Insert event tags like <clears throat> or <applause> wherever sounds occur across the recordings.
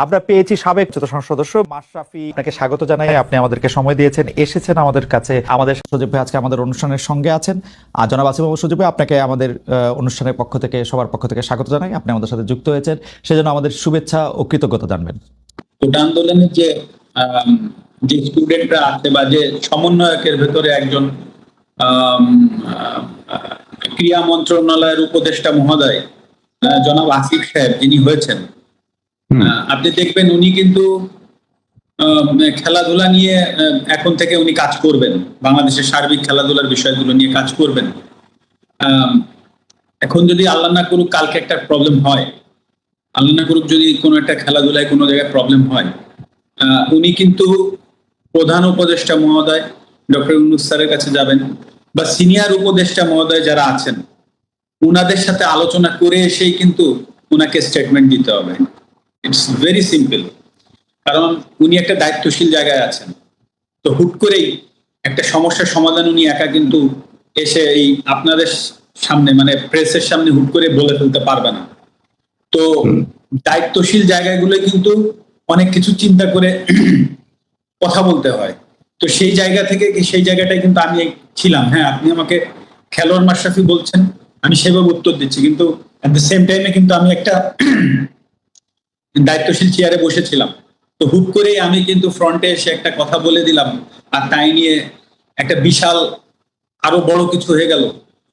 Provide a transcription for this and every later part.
আমরা পেয়েছি সাবেক সংসদ সদস্য মাশরাফি। আপনাকে স্বাগত জানাই, আপনি আমাদেরকে সময় দিয়েছেন, এসেছেন আমাদের কাছে। আমাদের সজীব ভাই আজকে আমাদের অনুষ্ঠানের সঙ্গে আছেন। আর জনাব আসিম মোহাম্মদ সজীব ভাই, আপনাকে আমাদের অনুষ্ঠানের পক্ষ থেকে, সবার পক্ষ থেকে স্বাগত জানাই। আপনি আমাদের সাথে যুক্ত হয়েছেন। সেজন্য আমাদের শুভেচ্ছা ও কৃতজ্ঞতা জানবেন। আন্দোলনের যে যে স্টুডেন্টরা আছে বা যে সমন্বয়কের ভেতরে একজন ক্রিয়া মন্ত্রণালয়ের উপদেষ্টা মহোদয় জনাব আসিফ সাহেব যিনি হয়েছেন আপনি দেখবেন উনি কিন্তু খেলাধুলা নিয়ে এখন থেকে উনি কাজ করবেন। বাংলাদেশের সার্বিক খেলাধুলার বিষয়গুলো নিয়ে কাজ করবেন। এখন যদি আল্লাহ না করুক, কালকে একটা প্রবলেম হয়। আল্লাহ না করুক যদি কোনো একটা খেলাধুলায় কোনো জায়গায় প্রবলেম হয়। উনি কিন্তু প্রধান উপদেষ্টা মহোদয়, ডক্টর ইউনুস স্যারের কাছে যাবেন বা সিনিয়র উপদেষ্টা মহোদয় যারা আছেন, উনাদের সাথে আলোচনা করে এসেই কিন্তু উনাকে স্টেটমেন্ট দিতে হবে। ইটস ভেরি সিম্পল কারণ উনি একটা দায়িত্বশীল জায়গায় আছেন। তো হুট করেই একটা সমস্যার সমাধান উনি একা কিন্তু এসে এই আপনাদের সামনে মানে প্রেসের সামনে হুট করে বলে ফেলতে পারবে না। তো দায়িত্বশীল জায়গাগুলো কিন্তু অনেক কিছু চিন্তা করে কথা বলতে হয়। তো সেই জায়গা থেকে সেই জায়গাটায় কিন্তু আমি ছিলাম। হ্যাঁ আপনি আমাকে খেলোয়াড় মাশরাফি বলছেন আমি সেভাবে উত্তর দিচ্ছি। কিন্তু অ্যাট দ্য সেম টাইমে কিন্তু আমি একটা দায়িত্বশীল চেয়ারে বসেছিলাম। তো হুট করেই আমি কিন্তু ফ্রন্টে এসে একটা কথা বলে দিলাম আর তাই নিয়ে একটা বিশাল আরও বড় কিছু হয়ে গেল।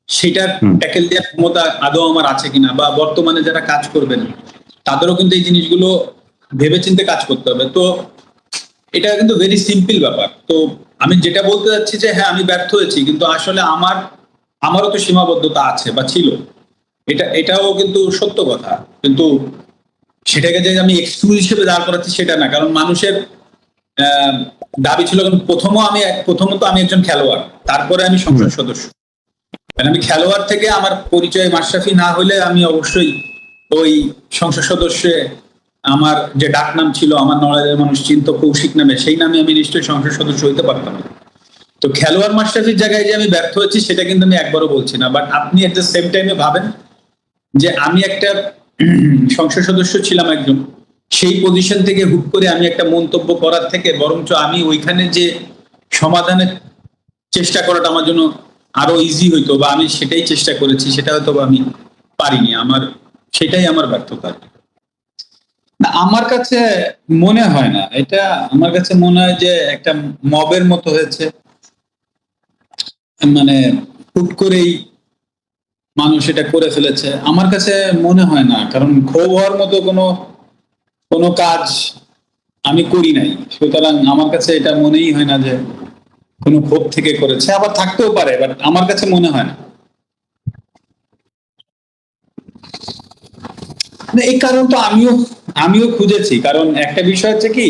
সেটার ট্যাকেল দেওয়ার ক্ষমতা আদৌ আমার আছে কিনা বা বর্তমানে যারা কাজ করবেন তাদেরও কিন্তু এই জিনিসগুলো ভেবেচিন্তে কাজ করতে হবে। তো এটা কিন্তু ভেরি সিম্পল ব্যাপার। তো আমি যেটা বলতে যাচ্ছি যে হ্যাঁ আমি ব্যর্থ হয়েছি কিন্তু আসলে আমার আমারও তো সীমাবদ্ধতা আছে বা ছিল। এটা এটাও কিন্তু সত্য কথা। কিন্তু সেটাকে যে আমি এক্সকিউজ হিসেবে দাঁড় করাচ্ছি সেটা না কারণ মানুষের দাবি ছিল প্রথমও আমি প্রথমত আমি একজন খেলোয়াড় তারপরে আমি সংসদ সদস্য। কারণ আমি খেলোয়াড় থেকে আমার পরিচয় মাশরাফি না হলে আমি অবশ্যই ওই সংসদ সদস্যে আমার যে ডাক নাম ছিল আমার নড়াইলের মানুষ চিন্ত কৌশিক নামে সেই নামে আমি নিশ্চয়ই সংসদ সদস্য হইতে পারতাম। তো খেলোয়াড় মাশরাফির জায়গায় যে আমি ব্যর্থ হয়েছি সেটা কিন্তু আমি একবারও বলছি না। বাট আপনি এট দ্য সেম টাইমে ভাবেন যে আমি একটা সংসদ সদস্য ছিলাম একজন। সেই পজিশন থেকে হুট করে আমি একটা মন্তব্য করার থেকে বরঞ্চ আমি ওইখানে যে সমাধানের চেষ্টা করাটা আমার জন্য আরও ইজি হইতো বা আমি সেটাই চেষ্টা করেছি, সেটা হয়তো আমি পারিনি। আমার, সেটাই আমার ব্যর্থতা আমার কাছে মনে হয় না। এটা আমার কাছে মনে হয় যে একটা মবের মতো হয়েছে। মানে হুট করেই মানুষ এটা করে ফেলেছে। আমার কাছে মনে হয় না কারণ ক্ষোভ হওয়ার মতো কোনো কোনো কাজ আমি করি নাই। সুতরাং আমার কাছে এটা মনেই হয় না যে কোনো ক্ষোভ থেকে করেছে। আবার থাকতেও পারে বাট আমার কাছে মনে হয় না। না, এই কারণ তো আমিও আমিও খুঁজেছি। কারণ একটা বিষয় হচ্ছে কি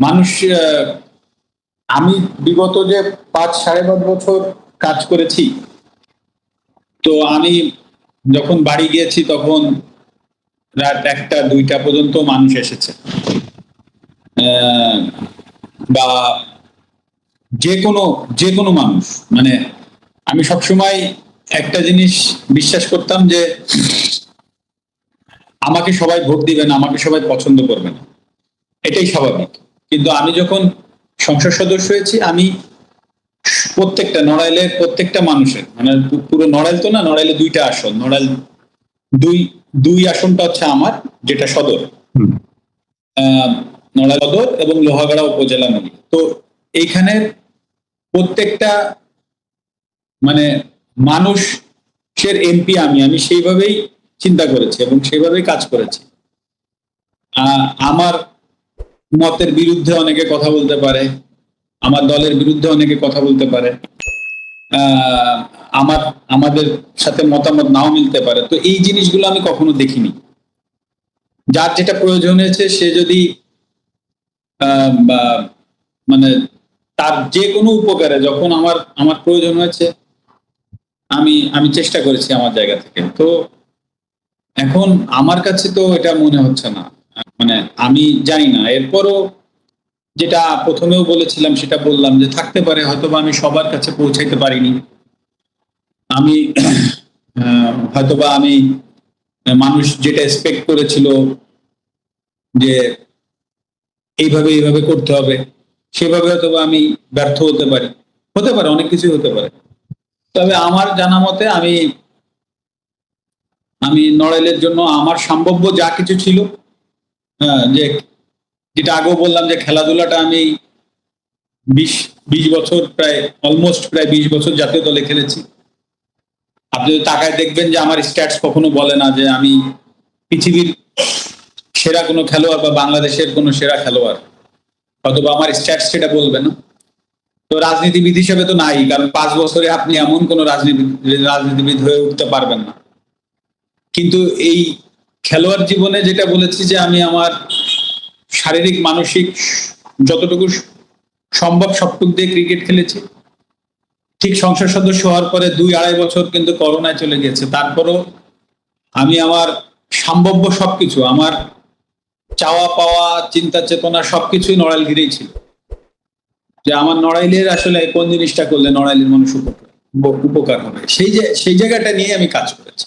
মানুষ আমি বিগত যে পাঁচ সাড়ে পাঁচ বছর কাজ করেছি তো আমি যখন বাড়ি গিয়েছি তখন রাত একটা, দুইটা পর্যন্ত মানুষ এসেছে। বা যে কোনো যে কোনো মানুষ। মানে আমি সবসময় একটা জিনিস বিশ্বাস করতাম যে আমাকে সবাই ভোট দিবেন আমাকে সবাই পছন্দ করবেন এটাই স্বাভাবিক। কিন্তু আমি যখন সংসদ সদস্য হয়েছি, আমি প্রত্যেকটা নড়াইলের প্রত্যেকটা মানুষের মানে পুরো নড়াইল তো না নড়াইলে দুইটা আসন নড়াইল দুই দুই আসনটা হচ্ছে আমার যেটা সদর। নড়াইল সদর এবং লোহাগাড়া উপজেলা মিলি তো এইখানে প্রত্যেকটা মানে মানুষের এমপি আমি আমি সেইভাবেই চিন্তা করেছি এবং সেইভাবেই কাজ করেছি। আহ, আমার মতের বিরুদ্ধে অনেকে কথা বলতে পারে আমার দলের বিরুদ্ধে অনেকে কথা বলতে পারে। আমার, আমাদের সাথে মতামত নাও মিলতে পারে। তো এই জিনিসগুলো আমি কখনো দেখিনি। যার যেটা প্রয়োজন হয়েছে, সে যদি মানে তার যে কোনো উপকারে যখন আমার আমার প্রয়োজন হয়েছে, আমি আমি চেষ্টা করেছি আমার জায়গা থেকে। তো এখন আমার কাছে তো এটা মনে হচ্ছে না। মানে আমি জানি না। এরপরও যেটা প্রথমেও বলেছিলাম, সেটা বললাম যে থাকতে পারে হয়তো আমি সবার কাছে পৌঁছাইতে পারিনি। আমি হয়তোবা আমি মানুষ যেটা এক্সপেক্ট করেছিল যে এইভাবে এইভাবে করতে হবে, সেভাবে হয়তো বা আমি ব্যর্থ হতে পারি। হতে পারে, অনেক কিছুই হতে পারে। তবে আমার জানা মতে আমি আমি নড়াইলের জন্য আমার সম্ভাব্য যা কিছু ছিল হ্যাঁ যে যেটা আগেও বললাম যে খেলাধুলাটা আমি বিশ বিশ বছর প্রায় অলমোস্ট প্রায় বিশ বছর জাতীয় দলে খেলেছি। আপনি যদি তাকায় দেখবেন যে আমার স্ট্যাটস কখনো বলে না যে আমি পৃথিবীর সেরা কোনো খেলোয়াড় বা বাংলাদেশের কোনো সেরা খেলোয়াড়। অথবা আমার স্ট্যাটস সেটা বলবে না। তো রাজনীতিবিদ হিসেবে তো নাই, কারণ পাঁচ বছরে আপনি এমন কোনো রাজনীতি রাজনীতিবিদ হয়ে উঠতে পারবেন না। কিন্তু এই খেলোয়াড় জীবনে যেটা বলেছি যে আমি আমার শারীরিক মানসিক যতটুকু সম্ভব সবটুক দিয়ে ক্রিকেট খেলেছি। ঠিক সংসদ সদস্য হওয়ার পরে দুই আড়াই বছর কিন্তু করোনায় চলে গেছে। তারপরও আমি আমার সম্ভাব্য সবকিছু আমার চাওয়া পাওয়া চিন্তা চেতনা সবকিছুই নড়াইল ঘিরেই ছিল। যে আমার নড়াইলের আসলে কোন জিনিসটা করলে নড়াইলের মানুষ উপকার উপকার হবে। সেই যে সেই জায়গাটা নিয়ে আমি কাজ করেছি।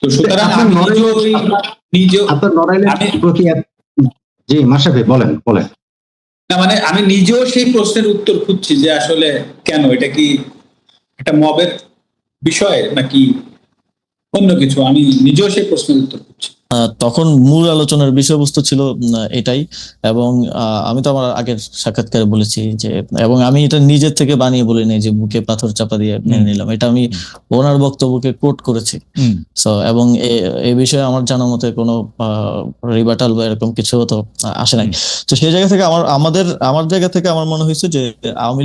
তো সুতরাং আমি নিজেও নিজেও আপনার প্রতি জি মাসাফি বলেন বলেন। না মানে আমি নিজেও সেই প্রশ্নের উত্তর খুঁজছি যে আসলে কেন? এটা কি একটা মবের বিষয় নাকি অন্য কিছু আমি নিজেও সেই প্রশ্নের উত্তর আহ, তখন মূল আলোচনার বিষয়বস্তু ছিল এটাই। এবং আমি তো আমার আগের সাক্ষাৎকারে বলেছি যে এবং আমি এটা নিজের থেকে বানিয়ে বলি নাই যে বুকে পাথর চাপা দিয়ে মেনে নিলাম। এটা আমি ওনার বক্তব্যকে কোট করেছি। সো এবং এ- এই বিষয়ে আমার জানা মতে কোনো রিবাটাল বা এরকম কিছু তো আসে নাই। তো সেই জায়গা থেকে আমার আমাদের আমার জায়গা থেকে আমার মনে হয়েছে যে আওয়ামী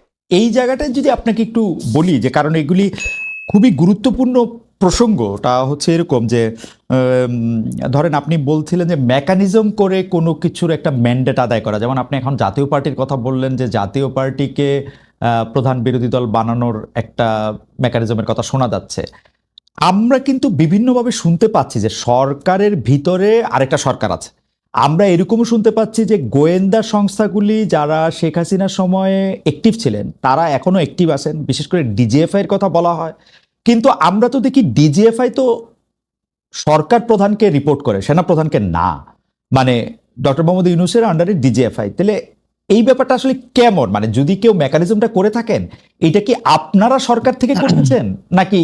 এই জায়গাটায় যদি আপনাকে একটু বলি যে, কারণ এগুলি খুবই গুরুত্বপূর্ণ প্রসঙ্গটা হচ্ছে এরকম যে ধরেন আপনি বলছিলেন যে মেকানিজম করে কোনো কিছুর একটা ম্যান্ডেট আদায় করা। যেমন আপনি এখন জাতীয় পার্টির কথা বললেন যে, জাতীয় পার্টিকে প্রধান বিরোধী দল বানানোর একটা মেকানিজমের কথা শোনা যাচ্ছে। আমরা কিন্তু বিভিন্নভাবে শুনতে পাচ্ছি যে, সরকারের ভিতরে আরেকটা সরকার আছে। আমরা এরকমও শুনতে পাচ্ছি যে গোয়েন্দা সংস্থাগুলি যারা শেখ হাসিনার সময়ে অ্যাক্টিভ ছিলেন তারা এখনও অ্যাক্টিভ আছেন বিশেষ করে ডিজিএফআই এর কথা বলা হয়। কিন্তু আমরা তো দেখি ডিজিএফআই তো সরকার প্রধানকে রিপোর্ট করে সেনা প্রধানকে না। মানে ডক্টর মোহাম্মদ ইউনুসের আন্ডারে ডিজিএফআই তাহলে এই ব্যাপারটা আসলে কেমন? মানে যদি কেউ মেকানিজমটা করে থাকেন এটা কি আপনারা সরকার থেকে <clears throat> করতেছেন? নাকি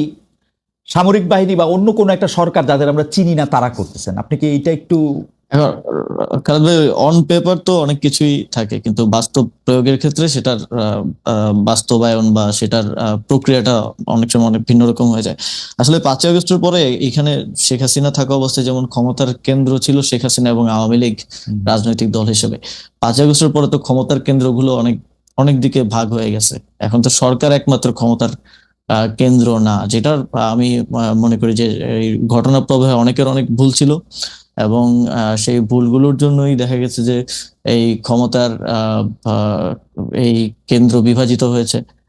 সামরিক বাহিনী বা অন্য কোনো একটা সরকার যাদের আমরা চিনি না তারা করতেছেন? আপনি কি এইটা একটু এখন খালেদ অন পেপার তো অনেক কিছুই থাকে কিন্তু বাস্তব প্রয়োগের ক্ষেত্রে সেটার বাস্তবায়ন বা সেটার প্রক্রিয়াটা অনেক সময় অনেক ভিন্ন রকম হয়ে যায়। আসলে পাঁচই আগস্টের পরে এখানে শেখ হাসিনা থাকা অবস্থায় যেমন ক্ষমতার কেন্দ্র ছিল শেখ হাসিনা এবং আওয়ামী লীগ রাজনৈতিক দল হিসেবে। পাঁচই আগস্টের পরে তো ক্ষমতার কেন্দ্রগুলো অনেক অনেক দিকে ভাগ হয়ে গেছে। এখন তো সরকার একমাত্র ক্ষমতার কেন্দ্র না যেটার আমি মনে করি যে এই ঘটনা প্রবাহে অনেকের অনেক ভুল ছিল। এবং সেই ভুলগুলোর জন্যই দেখা গেছে যে এই ক্ষমতার এই কেন্দ্র বিভাজিত হয়েছে।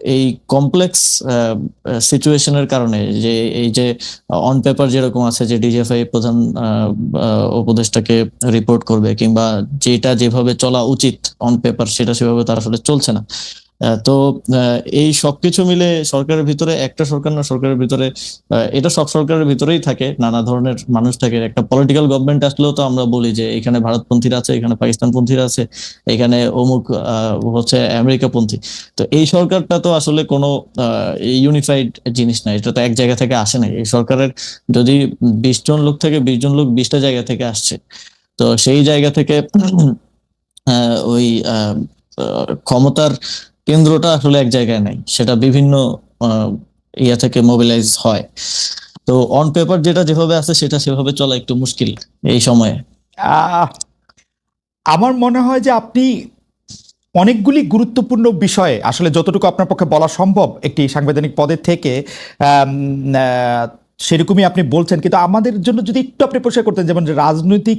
এই কমপ্লেক্স সিচুয়েশনের কারণে যে এই যে অন পেপার যেরকম আছে যে ডিজিএফআই প্রধান উপদেষ্টাকে রিপোর্ট করবে কিংবা যেটা যেভাবে চলা উচিত অন পেপার সেটা সেভাবে তার আসলে চলছে না। তো এই সবকিছু মিলে সরকারের ভিতরে একটা সরকার না, সরকারের ভিতরে এটা সব সরকারের ভিতরেই থাকে, নানা ধরনের মানুষ থাকে। একটা পলিটিক্যাল গভর্নমেন্ট আসলেও তো আমরা বলি যে, এখানে ভারতপন্থীরা আছে, এখানে পাকিস্তানপন্থীরা আছে, এখানে অমুক হচ্ছে আমেরিকাপন্থী। তো এই সরকারটা তো আসলে কোনো ইউনিফাইড জিনিস না, এটা তো এক জায়গা থেকে আসে না এই সরকারের যদি বিশ জন লোক থেকে, বিশ জন লোক বিশটা জায়গা থেকে আসছে। তো সেই জায়গা থেকে ওই ক্ষমতার কেন্দ্রটা আসলে এক জায়গায় নাই। সেটা বিভিন্ন ইয়া থেকে মোবিলাইজ হয়। তো অন পেপার যেটা যেভাবে আছে, সেটা সেভাবে চলা একটু মুশকিল এই সময়ে। আমার মনে হয় যে আপনি অনেকগুলি গুরুত্বপূর্ণ বিষয়ে, আসলে যতটুকু আপনার পক্ষে বলা সম্ভব, একটি সাংবিধানিক পদের থেকে সেরকমই আপনি বলছেন। কিন্তু আমাদের জন্য যদি একটু আপনি পরিষ্কার করতেন, যেমন রাজনৈতিক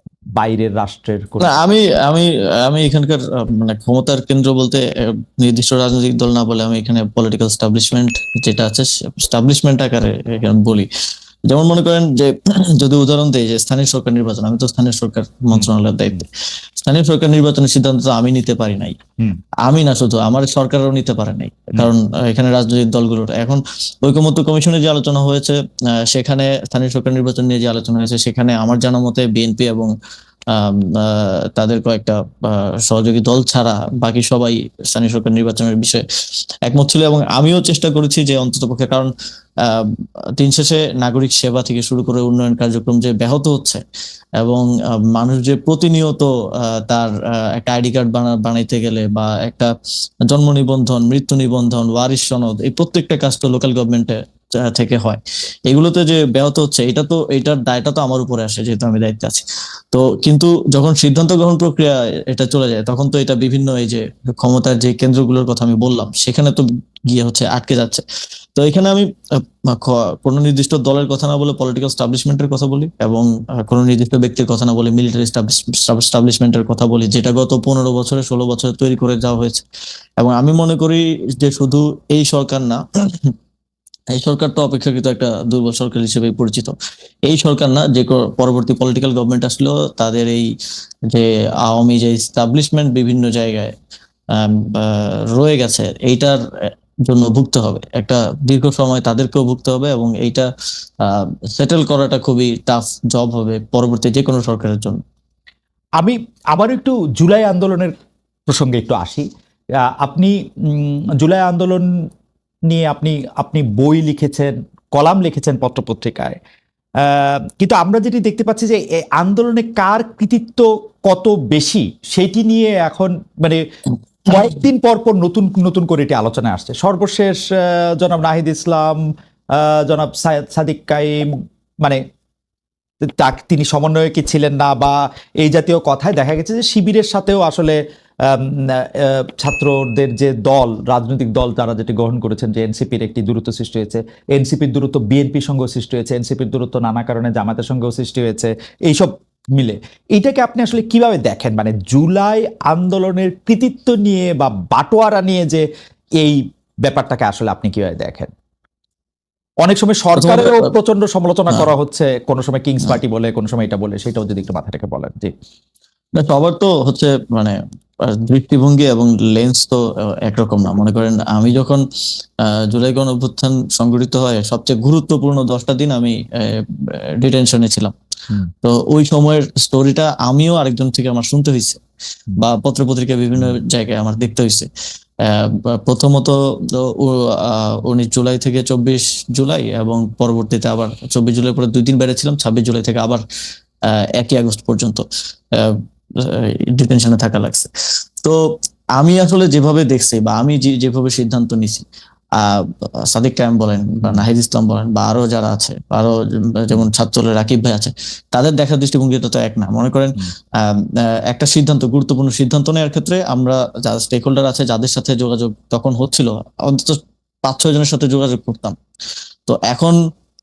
বাইরের রাষ্ট্রের আমি আমি আমি এখানকার মানে ক্ষমতার কেন্দ্র বলতে নির্দিষ্ট রাজনৈতিক দল না বলে আমি এখানে পলিটিক্যাল স্টাবলিশমেন্ট যেটা আছে স্টাবলিশমেন্ট আকারে এখানে বলি। যেমন মনে করেন যে <clears throat> যদি উদাহরণ দেয় যে স্থানীয় সরকার নির্বাচন আমি তো স্থানীয় সরকার মন্ত্রণালয়ের দায়িত্বে। স্থানীয় সরকার নির্বাচনের সিদ্ধান্ত তো আমি নিতে পারি নাই। আমি না শুধু আমার সরকারও নিতে পারে নাই। কারণ এখানে রাজনৈতিক দলগুলোর এখন ঐকমত্য কমিশনে যে আলোচনা হয়েছে আহ, সেখানে স্থানীয় সরকার নির্বাচন নিয়ে যে আলোচনা হয়েছে সেখানে আমার জানা মতে বিএনপি এবং আহ, তাদের কয়েকটা সহযোগী দল ছাড়া বাকি সবাই স্থানীয় সরকার নির্বাচনের বিষয়ে একমত ছিল এবং আমিও চেষ্টা করেছি যে অন্ততপক্ষে কারণ আহ, দিন শেষে নাগরিক সেবা থেকে শুরু করে উন্নয়ন কার্যক্রম যে ব্যাহত হচ্ছে এবং মানুষ যে প্রতিনিয়ত তার একটা আইডি কার্ড বানাইতে গেলে বা একটা জন্ম নিবন্ধন মৃত্যু নিবন্ধন ওয়ারিশ সনদ এই প্রত্যেকটা কাজ তো লোকাল গভর্নমেন্টে থেকে হয়। এগুলোতে যে ব্যাহত হচ্ছে, এটা তো, এটার দায়টা তো আমার উপরে আসে, যেহেতু আমি দায়িত্বে আছি। তো কিন্তু যখন সিদ্ধান্ত গ্রহণ প্রক্রিয়া এটা চলে যায়, তখন তো এটা বিভিন্ন এই যে ক্ষমতার যে কেন্দ্রগুলোর কথা আমি বললাম, সেখানে তো গিয়ে হচ্ছে আটকে যাচ্ছে। তো এখানে আমি কোনো নির্দিষ্ট দলের কথা না বলে পলিটিক্যাল স্টাবলিশমেন্টের কথা বলি এবং কোনো নির্দিষ্ট ব্যক্তির কথা না বলে মিলিটারি স্টাবলিশমেন্টের কথা বলি, যেটা গত পনেরো বছরে, ষোলো বছরে তৈরি করে যাওয়া হয়েছে। এবং আমি মনে করি যে শুধু এই সরকার না এই সরকার তো অপেক্ষাকৃত একটা দুর্বল সরকার হিসেবে পরিচিত। এই সরকার না, যে পরবর্তী পলিটিক্যাল গভর্নমেন্ট আসলেও তাদের এই যে আওয়ামী যে স্টাবলিশমেন্ট বিভিন্ন জায়গায় রয়ে গেছে, এইটার জন্য ভুগতে হবে। একটা দীর্ঘ সময় তাদেরকেও ভুগতে হবে এবং এইটা সেটেল করাটা খুবই টাফ জব হবে পরবর্তী যে কোনো সরকারের জন্য। আমি আবার একটু জুলাই আন্দোলনের প্রসঙ্গে একটু আসি। আপনি জুলাই আন্দোলন নিয়ে আপনি আপনি বই লিখেছেন, কলাম লিখেছেন পত্রপত্রিকায়। কিন্তু আমরা যেটি দেখতে পাচ্ছি যে আন্দোলনে কার কৃতিত্ব কত বেশি, সেটি নিয়ে এখন মানে কয়েকদিন পর পর নতুন নতুন করে এটি আলোচনায় আসছে। সর্বশেষ জনাব নাহিদ ইসলাম জনাব সাদিক কাইম মানে তিনি সমন্বয়কে ছিলেন না বা এই জাতীয় কথায় দেখা গেছে যে শিবিরের সাথেও আসলে ছাত্রদের যে দল রাজনৈতিক দল তারা যেটি গ্রহণ করেছেন যে এনসিপির একটি দূরত্ব সৃষ্টি হয়েছে। এনসিপির দূরত্ব বিএনপির সঙ্গেও সৃষ্টি হয়েছে এনসিপির দূরত্ব নানা কারণে জামাতের সঙ্গেও সৃষ্টি হয়েছে এইসব মিলে। এটাকে আপনি আসলে কীভাবে দেখেন? মানে জুলাই আন্দোলনের কৃতিত্ব নিয়ে বা বাটোয়ারা নিয়ে যে এই ব্যাপারটাকে আসলে আপনি কীভাবে দেখেন? অনেক সময় সরকারেরও প্রচণ্ড সমালোচনা হ্যাঁ। করা হচ্ছে কোনো সময় কিংস। পার্টি বলে কোনো সময় এটা বলে সেটাও যদি একটু মাথা থেকে বলেন। জি। না সবার তো হচ্ছে মানে দৃষ্টিভঙ্গি এবং লেন্স তো একরকম না। মনে করেন আমি যখন জুলাই গণ অভ্যুত্থান সংগঠিত হয় সবচেয়ে গুরুত্বপূর্ণ দশটা দিন আমি ডিটেনশনে ছিলাম। তো ওই সময়ের স্টোরিটা আমিও আরেকজন থেকে আমার শুনতে হয়েছে বা পত্রপত্রিকা বিভিন্ন জায়গায় আমার দেখতে হয়েছে আহ, প্রথমত উনিশ জুলাই থেকে চব্বিশ জুলাই এবং পরবর্তীতে আবার চব্বিশ জুলাই পরে দুই দিন বেড়েছিলাম ছাব্বিশ জুলাই থেকে আবার আহ, একই আগস্ট পর্যন্ত। ডিটেনশনে থাকা লাগছে। তো আমি আসলে যেভাবে দেখছি বা আমি যেভাবে সিদ্ধান্ত নিছি সাদিক কায়েম বলেন বা নাহিদ ইসলাম বলেন বা আরও যারা আছে আরও যেমন ছাত্রদের রাকিব ভাই আছে তাদের দেখার দৃষ্টিভঙ্গিটা তো এক না। মনে করেন একটা সিদ্ধান্ত গুরুত্বপূর্ণ সিদ্ধান্ত নেওয়ার ক্ষেত্রে আমরা যারা স্টেক হোল্ডার আছে যাদের সাথে যোগাযোগ তখন হচ্ছিল অন্তত পাঁচ ছয় জনের সাথে যোগাযোগ করতাম। তো এখন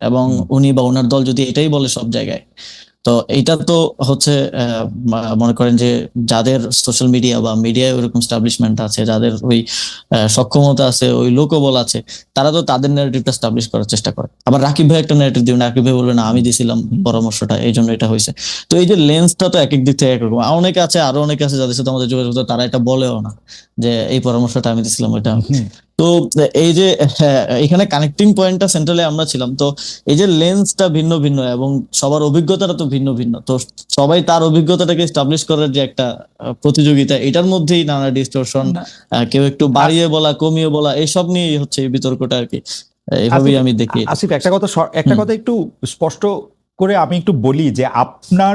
এবং উনি বা ওনার দল যদি এটাই বলে সব জায়গায় তো এইটা তো হচ্ছে মনে করেন যে যাদের সোশ্যাল মিডিয়া বা মিডিয়ায় ওরকম স্টাবলিশমেন্ট আছে যাদের ওই সক্ষমতা আছে ওই লোকবল আছে তারা তো তাদের ন্যারেটিভটা স্টাবলিশ করার চেষ্টা করে। আবার রাকিব ভাই একটা ন্যারেটিভ দিবেন রাকিব ভাই বলবে না আমি দিছিলাম পরামর্শটা এই জন্য এটা হয়েছে। তো এই যে লেন্সটা তো এক এক দিক থেকে একরকম। অনেকে আছে আরও অনেকে আছে যাদের সাথে আমাদের যোগাযোগ তারা এটা বলেও না যে এই পরামর্শটা আমি দিছিলাম এটা তো এই যে হ্যাঁ, এখানে কানেক্টিং পয়েন্টটা সেন্ট্রালে আমরা ছিলাম। তো এই যে লেন্সটা ভিন্ন ভিন্ন এবং সবার অভিজ্ঞতাটা তো ভিন্ন ভিন্ন। তো সবাই তার অভিজ্ঞতাটাকে এস্টাবলিশ করার যে একটা প্রতিযোগিতা এটার মধ্যেই নানা ডিস্টরশন। কেউ একটু বাড়িয়ে বলা কমিয়ে বলা এইসব নিয়েই হচ্ছে এই বিতর্কটা আর কি। এইভাবেই আমি দেখি আসিফ একটা কথা একটা কথা একটু স্পষ্ট করে আমি একটু বলি যে আপনার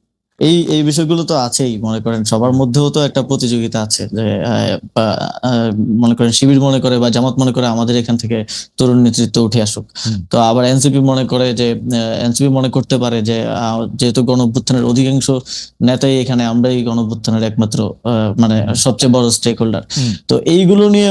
এই এই বিষয়গুলো তো আছেই মনে করেন। সবার মধ্যেও তো একটা প্রতিযোগিতা আছে যে মনে করেন শিবির মনে করে বা জামাত মনে করে আমাদের এখান থেকে তরুণ নেতৃত্ব উঠে আসুক। তো আবার এনসিপি মনে করে যে এনসিপি মনে করতে পারে যে যেহেতু গণঅভ্যুত্থানের অধিকাংশ নেতাই এখানে আমরাই গণঅভ্যুত্থানের একমাত্র আহ, মানে সবচেয়ে বড় স্টেক হোল্ডার তো এইগুলো নিয়ে